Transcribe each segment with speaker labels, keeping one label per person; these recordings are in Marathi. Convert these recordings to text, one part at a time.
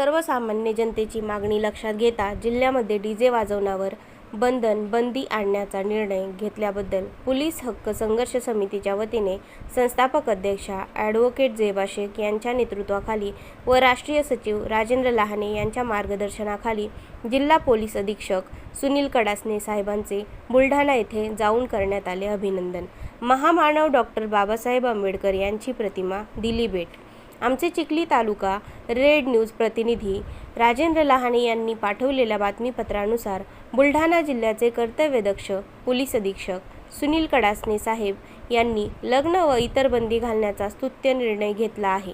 Speaker 1: सर्वसामान्य जनतेची मागणी लक्षात घेता जिल्ह्यामध्ये डीजे वाजवण्यावर बंधन बंदी आणण्याचा निर्णय घेतल्याबद्दल पोलीस हक्क संघर्ष समितीच्या वतीने संस्थापक अध्यक्षा ॲडव्होकेट जेबा शेख यांच्या नेतृत्वाखाली व राष्ट्रीय सचिव राजेंद्र लहाने यांच्या मार्गदर्शनाखाली जिल्हा पोलीस अधीक्षक सुनील कडासने साहेबांचे बुलढाणा येथे जाऊन करण्यात आले अभिनंदन. महामानव डॉक्टर बाबासाहेब आंबेडकर यांची प्रतिमा दिली भेट आमचे चिखली तालुका रेड न्यूज प्रतिनिधी राजेंद्र लहाने यांनी पाठवलेल्या बातमीपत्रानुसार बुलढाणा जिल्ह्याचे कर्तव्यदक्ष पोलीस अधीक्षक सुनील कडासने साहेब यांनी लग्न व इतर बंदी घालण्याचा स्तुत्य निर्णय घेतला आहे.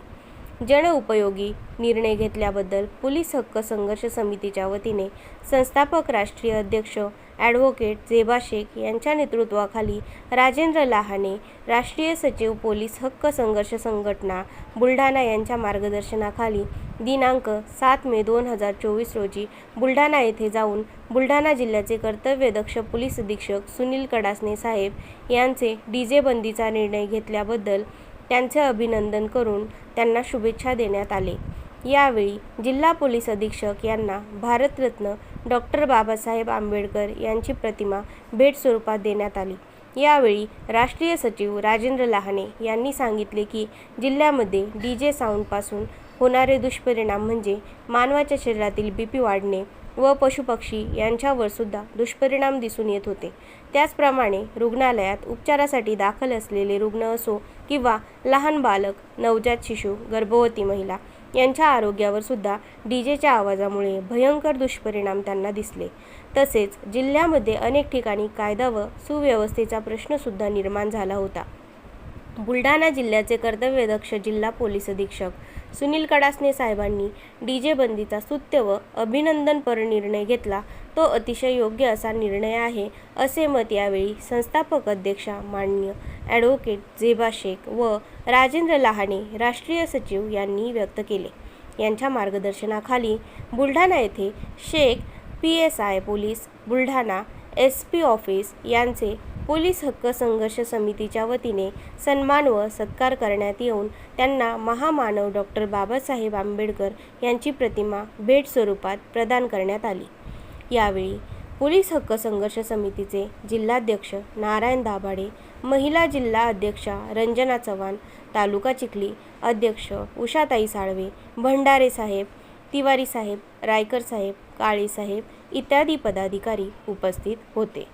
Speaker 1: जनउपयोगी निर्णय घेतल्याबद्दल पोलीस हक्क संघर्ष समितीच्या वतीने संस्थापक राष्ट्रीय अध्यक्ष ॲडव्होकेट झेबा शेख यांच्या नेतृत्वाखाली राजेंद्र लहाने राष्ट्रीय सचिव पोलीस हक्क संघर्ष संघटना बुलढाणा यांच्या मार्गदर्शनाखाली दिनांक सात मे दोन हजार चोवीस रोजी बुलढाणा येथे जाऊन बुलढाणा जिल्ह्याचे कर्तव्यदक्ष पोलीस अधीक्षक सुनील कडासने साहेब यांचे डीजे बंदीचा निर्णय घेतल्याबद्दल त्यांचे अभिनंदन करून त्यांना शुभेच्छा देण्यात आले. यावेळी जिल्हा पोलीस अधीक्षक यांना भारतरत्न डॉक्टर बाबासाहेब आंबेडकर यांची प्रतिमा भेट स्वरूपात देण्यात आली. यावेळी राष्ट्रीय सचिव राजेंद्र लहाने यांनी सांगितले की जिल्ह्यामध्ये डी जे साऊंडपासून होणारे दुष्परिणाम म्हणजे मानवाच्या शरीरातील बी पी वाढणे व पशुपक्षी यांच्यावर सुद्धा दुष्परिणाम दिसून येत होते. त्याचप्रमाणे रुग्णालयात उपचारासाठी दाखल असलेले रुग्ण असो किंवा लहान बालक नवजात शिशु गर्भवती महिला यांच्या आरोग्यावर सुद्धा डी जेच्या आवाजामुळे भयंकर दुष्परिणाम त्यांना दिसले. तसेच जिल्ह्यामध्ये अनेक ठिकाणी कायदा व सुव्यवस्थेचा प्रश्नसुद्धा निर्माण झाला होता. बुलढाणा जिल्ह्याचे कर्तव्यदक्ष जिल्हा पोलीस अधीक्षक सुनील कडासने साहेबांनी डी जे बंदीचा स्तुत्य व अभिनंदनपर निर्णय घेतला तो अतिशय योग्य असा निर्णय आहे असे मत यावेळी संस्थापक अध्यक्षा माननीय ॲडव्होकेट झेबा शेख व राजेंद्र लहाने राष्ट्रीय सचिव यांनी व्यक्त केले. यांच्या मार्गदर्शनाखाली बुलढाणा येथे Shaikh P S I police Buldhana S P office यांचे पोलीस हक्क संघर्ष समितीच्या वतीने सन्मान व सत्कार करण्यात येऊन त्यांना महामानव डॉक्टर बाबासाहेब आंबेडकर यांची प्रतिमा भेट स्वरूपात प्रदान करण्यात आली. यावेळी पोलीस हक्क संघर्ष समितीचे जिल्हाध्यक्ष नारायण दाभाडे महिला जिल्हा अध्यक्षा रंजना चव्हाण तालुका चिखली अध्यक्ष उषाताई साळवे भंडारे साहेब तिवारी साहेब रायकर साहेब काळे साहेब इत्यादी पदाधिकारी उपस्थित होते.